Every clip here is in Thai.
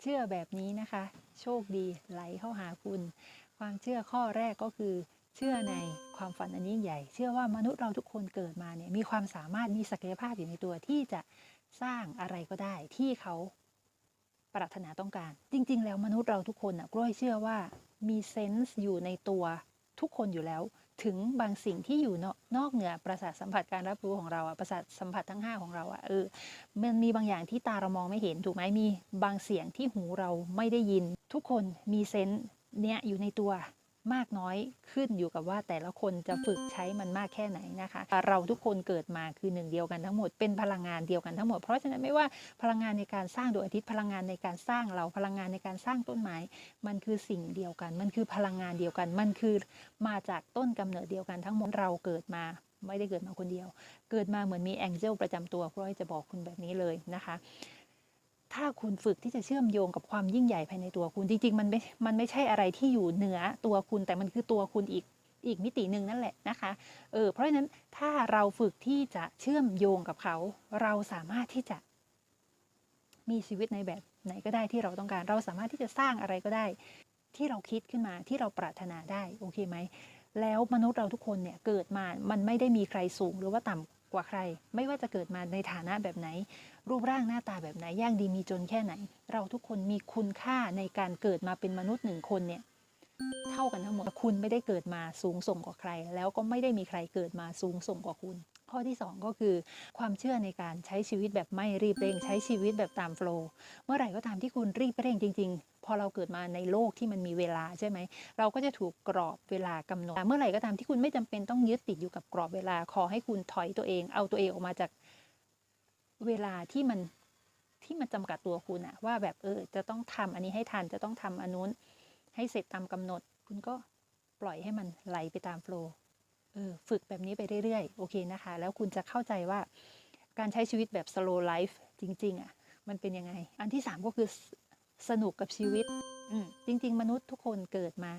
เชื่อแบบนี้นะคะ โชคดีไหลเข้าหาคุณ ความเชื่อข้อแรกก็คือ เชื่อในความฝันอันยิ่งใหญ่ เชื่อว่ามนุษย์เราทุกคนเกิดมาเนี่ยมีความสามารถมีศักยภาพอยู่ในตัวที่จะสร้างอะไรก็ได้ที่เขาปรารถนาต้องการ จริง ๆ แล้วมนุษย์เราทุกคนน่ะกล้วยเชื่อว่ามีเซนส์อยู่ในตัวทุกคนอยู่แล้ว ถึงบางสิ่งที่อยู่นอกเหนือประสาทสัมผัสการรับรู้ของเราอะประสาทสัมผัสทั้ง 5 ของเราอะเออมันมีบางอย่างที่ตาเรามองไม่เห็นถูกไหมมีบางเสียงที่หูเราไม่ได้ยิน ทุกคนมีเซนส์เนี้ยอยู่ในตัว มากน้อยขึ้นอยู่กับว่าแต่ละคนจะฝึกใช้มันมากแค่ไหนนะคะ เราทุกคนเกิดมาคือหนึ่งเดียวกันทั้งหมดเป็นพลังงานเดียวกันทั้งหมด เพราะฉะนั้นไม่ว่าพลังงานในการสร้างดวงอาทิตย์พลังงานในการสร้างเราพลังงานในการสร้างต้นไม้มันคือสิ่งเดียวกัน มันคือพลังงานเดียวกัน มันคือมาจากต้นกำเนิดเดียวกันทั้งหมดเราเกิดมาไม่ได้เกิดมาคนเดียว เกิดมาเหมือนมีแองเจิลประจำตัวเพราะจะบอกคุณแบบนี้เลยนะคะ ถ้าคุณฝึกที่จะเชื่อมโยงกับความยิ่งใหญ่ภายในตัวคุณจริงๆมันไม่มันไม่ใช่อะไรที่อยู่เหนือตัวคุณ แต่มันคือตัวคุณอีกอีกมิติหนึ่งนั่นแหละนะคะเออเพราะฉะนั้นถ้าเราฝึกที่จะเชื่อมโยงกับเขา เราสามารถที่จะ มีชีวิตในแบบไหนก็ได้ที่เราต้องการ เราสามารถที่จะสร้างอะไรก็ได้ ที่เราคิดขึ้นมาที่เราปรารถนาได้โอเคไหมแล้วมนุษย์เราทุกคนเนี่ยเกิดมา มันไม่ได้มีใครสูงหรือว่าต่ำ กว่าใคร ไม่ว่าจะเกิดมาในฐานะแบบไหน รูปร่างหน้าตาแบบไหนยากดีมีจนแค่ไหน เราทุกคนมีคุณค่าในการเกิดมาเป็นมนุษย์หนึ่งคนเนี่ยเท่ากันทั้งหมดคุณไม่ได้เกิดมาสูงส่งกว่าใคร แล้วก็ไม่ได้มีใครเกิดมาสูงส่งกว่าคุณ ข้อที่ 2 ก็คือ ความเชื่อในการใช้ชีวิตแบบไม่รีบเร่ง ใช้ชีวิตแบบตามโฟล์เมื่อไหร่ก็ตามที่คุณรีบเร่งจริง พอเราเกิดมาในโลกที่มันมีเวลาใช่ไหม เราก็จะถูกกรอบเวลากำหนด เมื่อไหร่ก็ตามที่คุณไม่จำเป็นต้องยึดติดอยู่กับกรอบเวลา ขอให้คุณถอยตัวเอง เอาตัวเองออกมาจากเวลาที่มันที่มันจำกัดตัวคุณอะว่าแบบเออจะต้องทำอันนี้ให้ทันจะต้องทำอันนู้น ให้เสร็จตามกำหนด คุณก็ปล่อยให้มันไหลไปตามโฟล์เออฝึกแบบนี้ไปเรื่อยๆ โอเคนะคะ แล้วคุณจะเข้าใจว่าการใช้ชีวิตแบบ slow life จริง ๆอะ มันเป็นยังไง อันที่สามก็คือ สสนุกกับชีวิตอืมจริง ๆ มนุษย์ทุกคนเกิดมา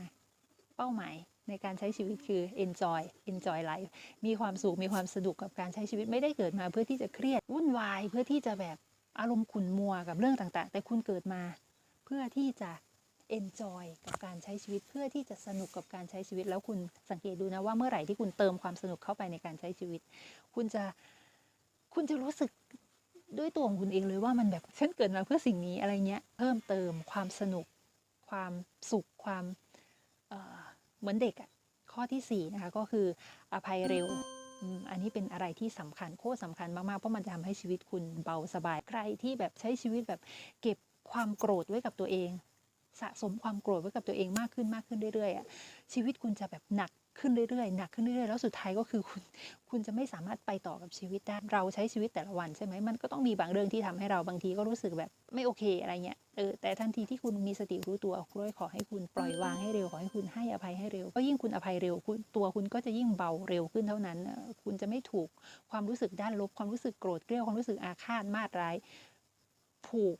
เป้าหมายในการใช้ชีวิตคือ enjoy enjoy life มีความสุขมีความสนุกกับการใช้ชีวิตไม่ได้เกิดมาเพื่อที่จะเครียดวุ่นวายเพื่อที่จะแบบอารมณ์ขุ่นมัวกับเรื่องต่างๆ แต่คุณเกิดมา เพื่อที่จะ enjoy กับการใช้ชีวิต เพื่อที่จะสนุกกับการใช้ชีวิต แล้วคุณสังเกตดูนะว่าเมื่อไหร่ที่คุณเติมความสนุกเข้าไปในการใช้ชีวิต คุณจะคุณจะรู้สึก ด้วยตัวของคุณเองเลยว่ามันแบบฉันเกิดมาเพื่อสิ่งนี้อะไรเงี้ย เพิ่มเติมความสนุก ความสุขความเเหมือนเด็กอะข้อที่สี่นะคะก็คืออภัยเร็วอันนี้เป็นอะไรที่สำคัญโคตรสำคัญมาก ๆ เพราะมันจะทำให้ชีวิตคุณเบาสบาย ใครที่แบบใช้ชีวิตแบบเก็บความโกรธไว้กับตัวเอง สะสมความโกรธไว้กับตัวเองมากขึ้นมากขึ้นเรื่อยๆอะชีวิตคุณจะแบบหนัก ขึ้นเรื่อยๆหนักขึ้นเรื่อยๆแล้วสุดท้ายก็คือคุณคุณจะไม่สามารถไปต่อกับชีวิตได้เราใช้ชีวิตแต่ละวันใช่ไหมมันก็ต้องมีบางเรื่องที่ทำให้เราบางทีก็รู้สึกแบบไม่โอเคอะไรเงี้ยเออแต่ทันทีที่คุณมีสติรู้ตัวกล้วยขอให้คุณปล่อยวางให้เร็วขอให้คุณให้อภัยให้เร็ว ก็ยิ่งคุณอภัยเร็วคุณตัวคุณก็จะยิ่งเบาเร็วขึ้นเท่านั้น คุณจะไม่ถูกความรู้สึกด้านลบความรู้สึกโกรธเกรี้ยวความรู้สึกอาฆาตมาดร้ายผูก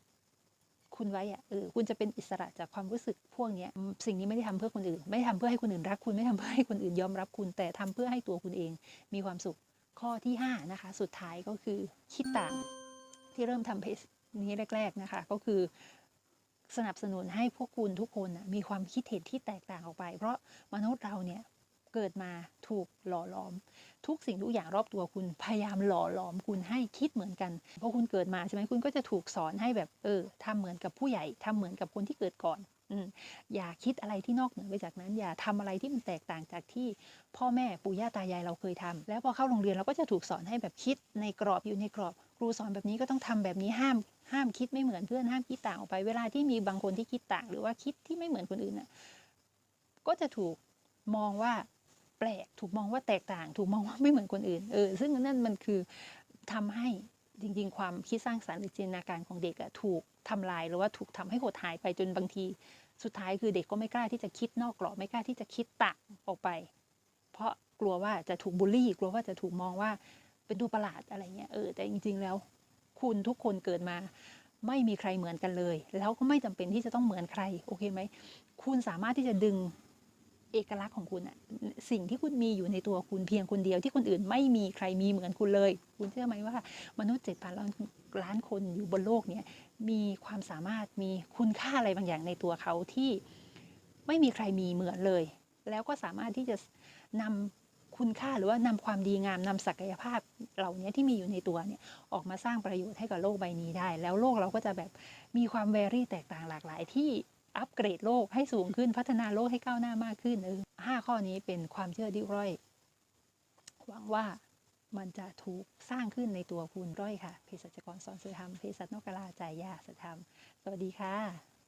คุณไว้อะเออคุณจะเป็นอิสระจากความรู้สึกพวกนี้สิ่งนี้ไม่ได้ทำเพื่อคนอื่น ไม่ได้ทำเพื่อให้คนอื่นรักคุณไม่ทำเพื่อให้คนอื่นยอมรับคุณ แต่ทำเพื่อให้ตัวคุณเองมีความสุขข้อที่ห้านะคะ สุดท้ายก็คือคิดต่างที่เริ่มทำเพจนี้แรก ๆนะคะ ก็คือสนับสนุนให้พวกคุณทุกคนนะมีความคิดเห็นที่แตกต่างออกไป เพราะมนุษย์เราเนี่ย เกิดมาถูกหล่อหลอม ทุกสิ่งทุกอย่างรอบตัวคุณพยายามหล่อหลอมคุณให้คิดเหมือนกันเพราะคุณเกิดมาใช่ไหมคุณก็จะถูกสอนให้แบบเออทำเหมือนกับผู้ใหญ่ทำเหมือนกับคนที่เกิดก่อนอย่าคิดอะไรที่นอกเหนือไปจากนั้น อย่าทำอะไรที่มันแตกต่างจากที่พ่อแม่ปู่ย่าตายายเราเคยทำแล้วพอเข้าโรงเรียนเราก็จะถูกสอนให้แบบคิดในกรอบอยู่ในกรอบ ครูสอนแบบนี้ก็ต้องทำแบบนี้ห้าม ห้ามคิดไม่เหมือนเพื่อนห้ามคิดต่างออกไป เวลาที่มีบางคนที่คิดต่าง หรือว่าคิดที่ไม่เหมือนคนอื่นน่ะก็จะถูกมองว่า แปลก ถูกมองว่าแตกต่าง ถูกมองว่าไม่เหมือนคนอื่น เออ ซึ่งนั่นมันคือทำให้จริง ๆ ความคิดสร้างสรรค์หรือจินตนาการของเด็กอะถูกทำลายหรือว่าถูกทำให้หดหายไปจนบางที สุดท้ายคือเด็กก็ไม่กล้าที่จะคิดนอกกรอบไม่กล้าที่จะคิดต่างออกไป เพราะกลัวว่าจะถูกบูลลี่ กลัวว่าจะถูกมองว่าเป็นตัวประหลาดอะไรเงี้ยเออแต่จริง ๆ แล้ว คุณทุกคนเกิดมา ไม่มีใครเหมือนกันเลย แล้วก็ไม่จำเป็นที่จะต้องเหมือนใครโอเคไหมคุณสามารถที่จะดึง เอกลักษณ์ของคุณอะสิ่งที่คุณมีอยู่ในตัวคุณเพียงคนเดียวที่คนอื่นไม่มีใครมีเหมือนคุณเลย คุณเชื่อไหมว่ามนุษย์เจ็ดพันล้านคนอยู่บนโลกเนี้ยมีความสามารถมีคุณค่าอะไรบางอย่างในตัวเขาที่ไม่มีใครมีเหมือนเลย แล้วก็สามารถที่จะนำคุณค่าหรือว่านำความดีงามนำศักยภาพเหล่านี้ที่มีอยู่ในตัวเนี่ยออกมาสร้างประโยชน์ให้กับโลกใบนี้ได้ แล้วโลกเราก็จะแบบมีความแวรี่แตกต่างหลากหลายที่ อัปเกรดโลกให้สูงขึ้นพัฒนาโลกให้ก้าวหน้ามากขึ้นเออห้าข้อนี้เป็นความเชื่อดิบร้อย หวังว่ามันจะถูกสร้างขึ้นในตัวคุณร้อยค่ะเภสัชกรสอนสุธรรมเภสัชนกกลาใจยาสธรรม สวัสดีค่ะ